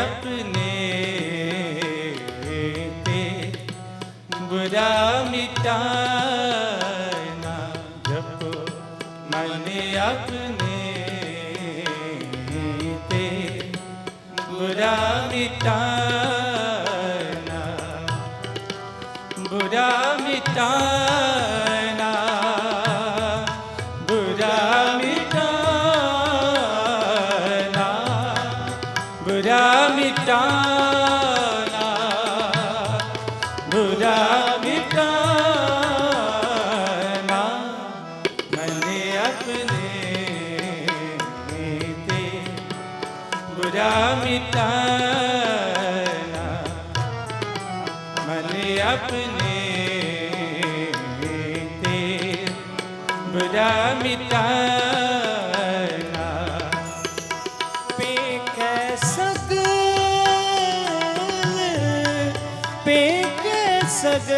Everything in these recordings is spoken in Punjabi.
अपने ते बुरा मिटाना जपो मन अपने ते बुरा मिटाना बुरा मिटाना अपने बेटे बुरा मिटाना पे सग पे सग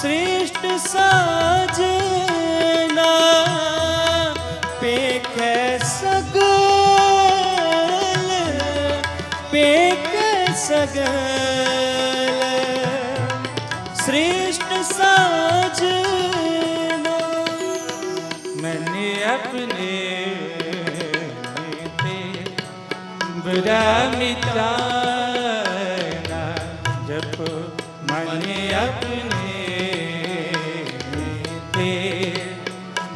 श्रेष्ठ साजना पे सग पे सग ਦੁਰਗਾ ਮਿਟਾਨਾ ਜਪ ਮਨ ਆਪਣੇ ਤੇ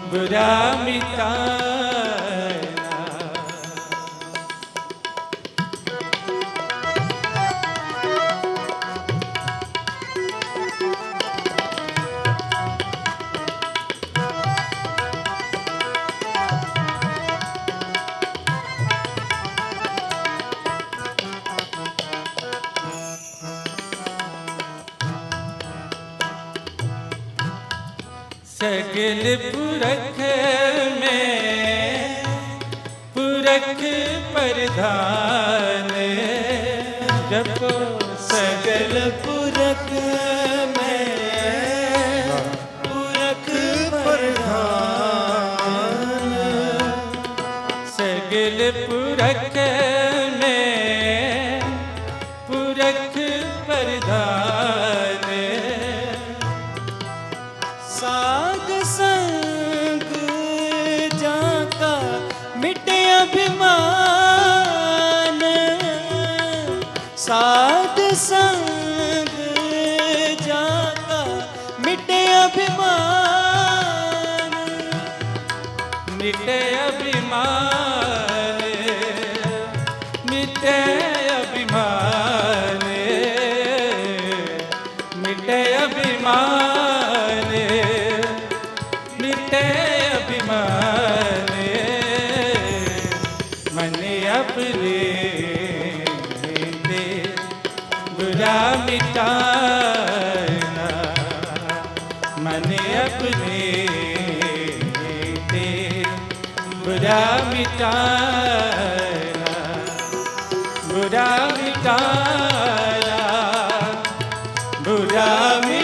ਬੁਰਾ ਮਿਟਾਨਾ ਸਗਲ ਪੁਰਖ ਮੈਂ ਪ੍ਰਧਾਨ ਜਪੋ ਸਗਲ ਪੁਰਖ ਮੈਂ ਸਾਧ ਸੰਗ ਜਾਤਾ ਮਿਟੇ ਅਭਿਮਾਨ बुरा मिटाना बुरा मिटाना बुरा मिटाना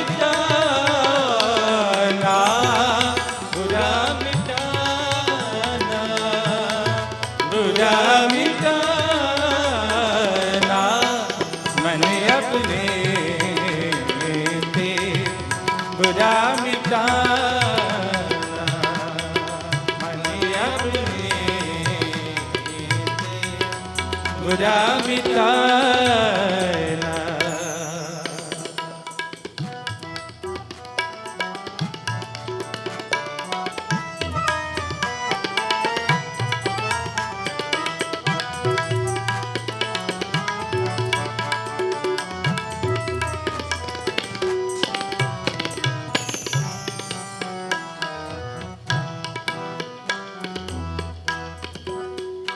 बुरा मिटाना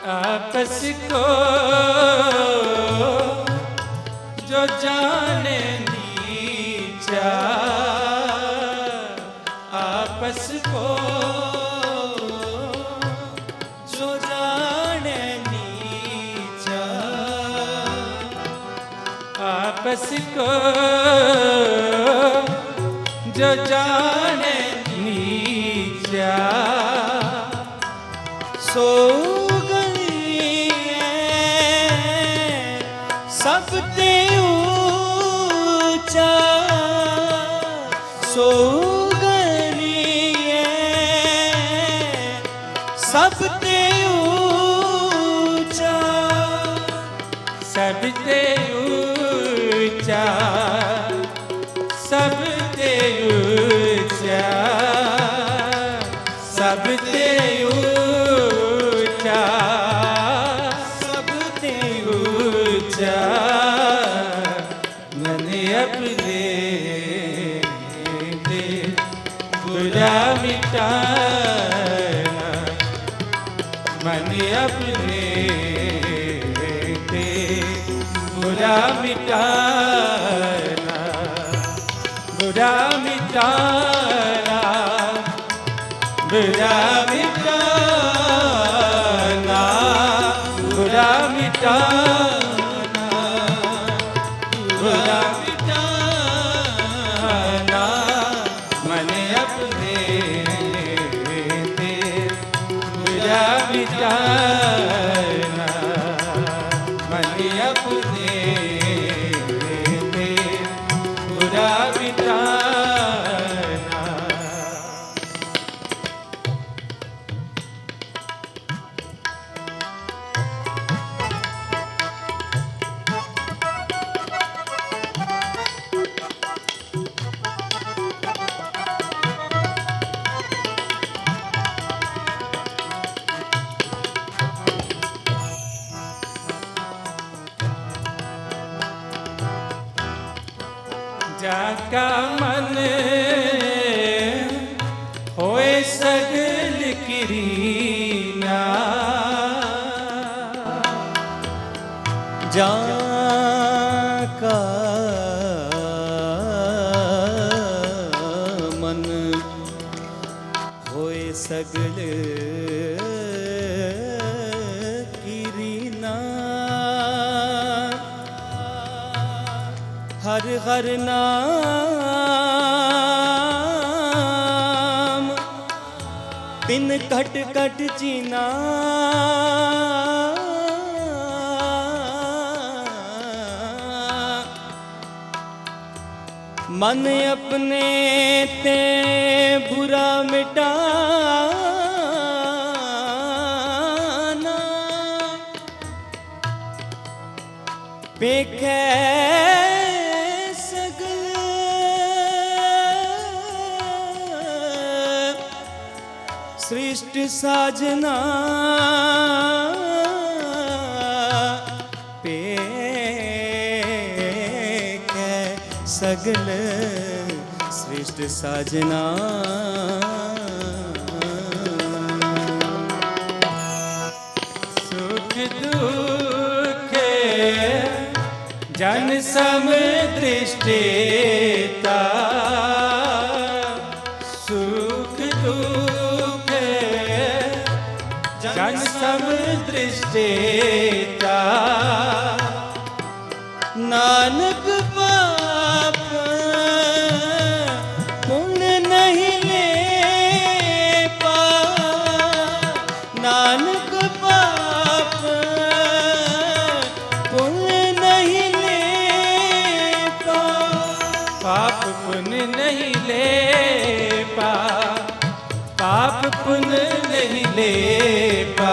आपस को जो जाने नीचा आपस को जो जाने नीचा आपस को जो जाने ਸਭ ਤੇ ਉੱਚਾ, ਸਭ ਤੇ ਉੱਚਾ, ਸਭ ਤੇ ਉੱਚਾ, ਸਭ ਤੇ ਉੱਚਾ, ਮਨ ਆਪਣੇ ਤੇ ਬੁਰਾ ਮਿਟਾਨਾ ਬੁਰਾ ਮਿਟਾਨਾ ਬੁਰਾ ਮਿਟਾਨਾ ਬੁਰਾ ਮਿਟਾਨਾ ਬੁਰਾ ਮਿਟਾਨਾ ਜਾਕਾ ਮਨ ਹੋਏ ਸਗਲ ਕਿਰੀਨਾ ਹਰ ਹਰ ਨਾਮ। ਤਿੰਨ ਘਟ ਘਟ ਚੀਨਾ। ਮਨ ਆਪਣੇ ਤੇ ਬੁਰਾ ਮਿਟਾਨਾ ਵੇਖੈ ਸਾਜਨਾ ਪੇਖੈ ਸਗਲ ਸ੍ਰਿਸ਼ਟ ਸਾਜਨਾ। ਸੁਖ ਦੁਖ ਜਨ ਸਮ ਦ੍ਰਿਸ਼ਟੇਤਾ। ਜਨ ਸਮ ਦ੍ਰਿਸ਼ਟੇਤਾ ਨਾਨਕ ਪਾਪ ਪੁੰਨ ਨਹੀਂ ਲੈ ਪਾ। ਨਾਨਕ ਪਾਪ ਪੁੰਨ ਨਹੀਂ ਲੈ ਪਾ। ਪਾਪ ਪੁੰਨ ਨਹੀਂ ਲੈ ਪਾ। ਪਾਪ ਪੁੰਨ ਨਹੀਂ ਲੇਪਾ।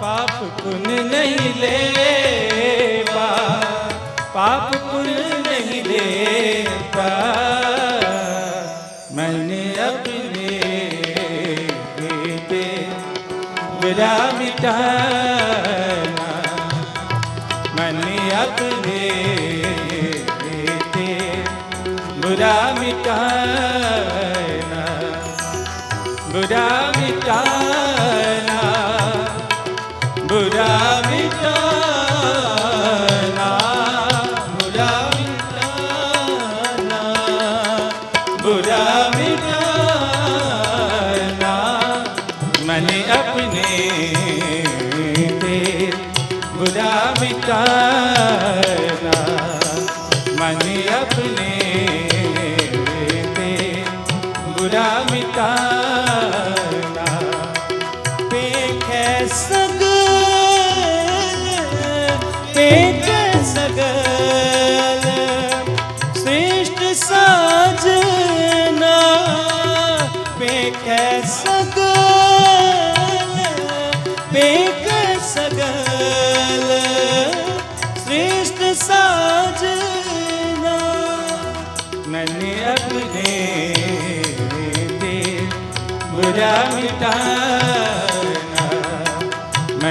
ਪਾਪ ਪੁੰਨ ਨਹੀਂ ਲੇਪਾ। ਪਾਪ ਪੁੰਨ ਨਹੀਂ ਲੇਪਾ। ਮੈਨੇ ਆਪਣੇ ਬੇਟੇ ਮੇਰਾ ਮਿਟਾਨਾ ਮੈਨੇ ਆਪਣੇ ਬੇਟੇ ਮੇਰਾ ਮਿਟਾਨਾ ਬੁਰਾ ਮਿਟਾਨਾ ਬੁਰਾ ਮਿਟਾਨਾ ਬੁਰਾ ਮਿਟਾਨਾ ਬੁਰਾ ਮਿਟਾਨਾ ਮਨੇ ਆਪਣੇ ਤੇ ਬੁਰਾ ਮਿਟਾਨਾ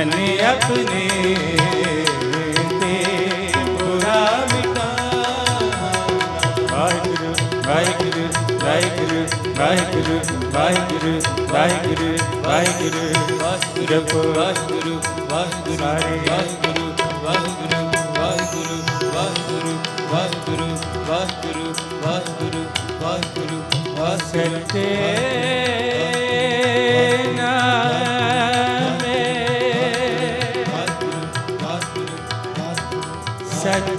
मन अपने ते बुरा मिटाना वाहिगुरु वाहिगुरु वाहिगुरु वाहिगुरु वाहिगुरु वाहिगुरु वाहिगुरु ਵਾਹਿਗੁਰੂ ਵਾਹਿਗੁਰੂ ਵਾਹਿਗੁਰੂ ਵਾਹਿਗੁਰੂ ਵਾਹਿਗੁਰੂ ਵਾਹਿਗੁਰੂ ਵਾਹਿਗੁਰੂ ਵਾਹਿਗੁਰੂ ਵਾਹਿਗੁਰੂ ਵਾਹਿਗੁਰੂ ਵਾਹਿਗੁਰੂ ਵਾਹਿਗੁਰੂ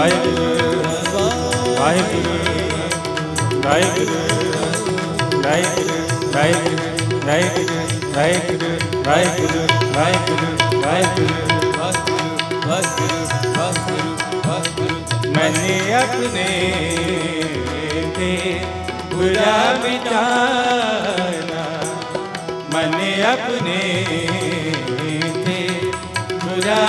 ਵਾਹਿਗੁਰੂ ਵਾਹਿਗੁਰੂ ਵਾਹਿਗੁਰੂ ਵਾਹਿਗੁਰੂ ਵਾਹਿਗੁਰੂ ਵਾਹਿਗੁਰੂ ਵਾਹਿਗੁਰੂ ਵਾਹਿਗੁਰੂ ਵਾਹਿਗੁਰੂ ਵਾਹਿਗੁਰੂ ਵਾਹਿਗੁਰੂ ਵਾਹਿਗੁਰੂ ਵਾਹਿਗੁਰੂ ਵਾਹਿਗੁਰੂ ਮੈਨੇ ਆਪਣੇ ਤੇ ਬੁਰਾ ਮਿਟਾਇਆ ਮੈਨੇ ਆਪਣੇ ਤੇ ਬੁਰਾ